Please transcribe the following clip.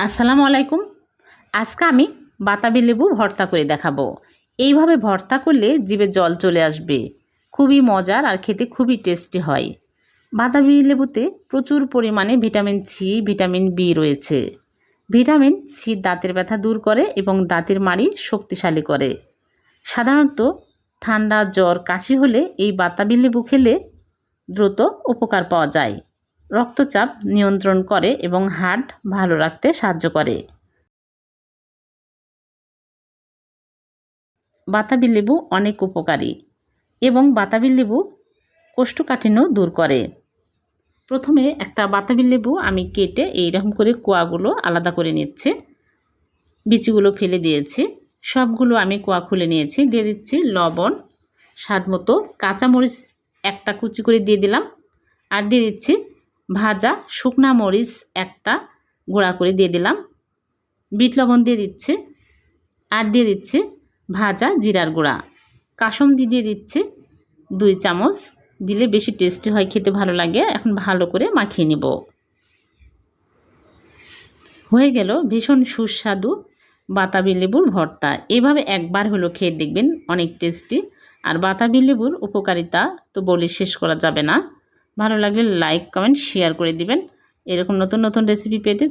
আসসালামু আলাইকুম। আজকে আমি বাতাবি লেবু ভর্তা করে দেখাবো। এইভাবে ভর্তা করলে জিভে জল চলে আসবে। খুবই মজার আর খেতে খুবই টেস্টি হয়। বাতাবি লেবুতে প্রচুর পরিমাণে ভিটামিন সি ভিটামিন বি রয়েছে। ভিটামিন সি দাঁতের ব্যথা দূর করে এবং দাঁতের মাড়ি শক্তিশালী করে। সাধারণত ঠান্ডা, জ্বর, কাশি হলে এই বাতাবি লেবু খেলে দ্রুত উপকার পাওয়া যায়। রক্তচাপ নিয়ন্ত্রণ করে এবং হার্ট ভালো রাখতে সাহায্য করে। বাতাবি লেবু অনেক উপকারী এবং বাতাবি লেবু কোষ্ঠকাঠিন্য দূর করে। প্রথমে একটা বাতাবি লেবু আমি কেটে এইরকম করে কোয়াগুলো আলাদা করে নিচ্ছে। বিচিগুলো ফেলে দিয়েছি। সবগুলো আমি কোয়া খুলে নিয়েছি। দিয়ে দিচ্ছি লবণ, স্বাদ মতো কাঁচামরিচ একটা কুচি করে দিয়ে দিলাম। আর দিয়ে দিচ্ছি ভাজা শুকনা মরিচ একটা গুঁড়া করে দিয়ে দিলাম। বিট লবণ দিয়ে দিচ্ছি আর দিয়ে দিচ্ছি ভাজা জিরার গুঁড়া। কাসন্দি দিয়ে দিচ্ছি দুই চামচ। দিলে বেশি টেস্টি হয়, খেতে ভালো লাগে। এখন ভালো করে মাখিয়ে নেব। হয়ে গেল ভীষণ সুস্বাদু বাতাবি লেবুর ভর্তা। এভাবে একবার হলো খেয়ে দেখবেন অনেক টেস্টি। আর বাতাবি লেবুর উপকারিতা তো বলে শেষ করা যাবে না। ভালো লাগলে লাইক কমেন্ট শেয়ার করে দিবেন। এরকম নতুন নতুন রেসিপি পেতে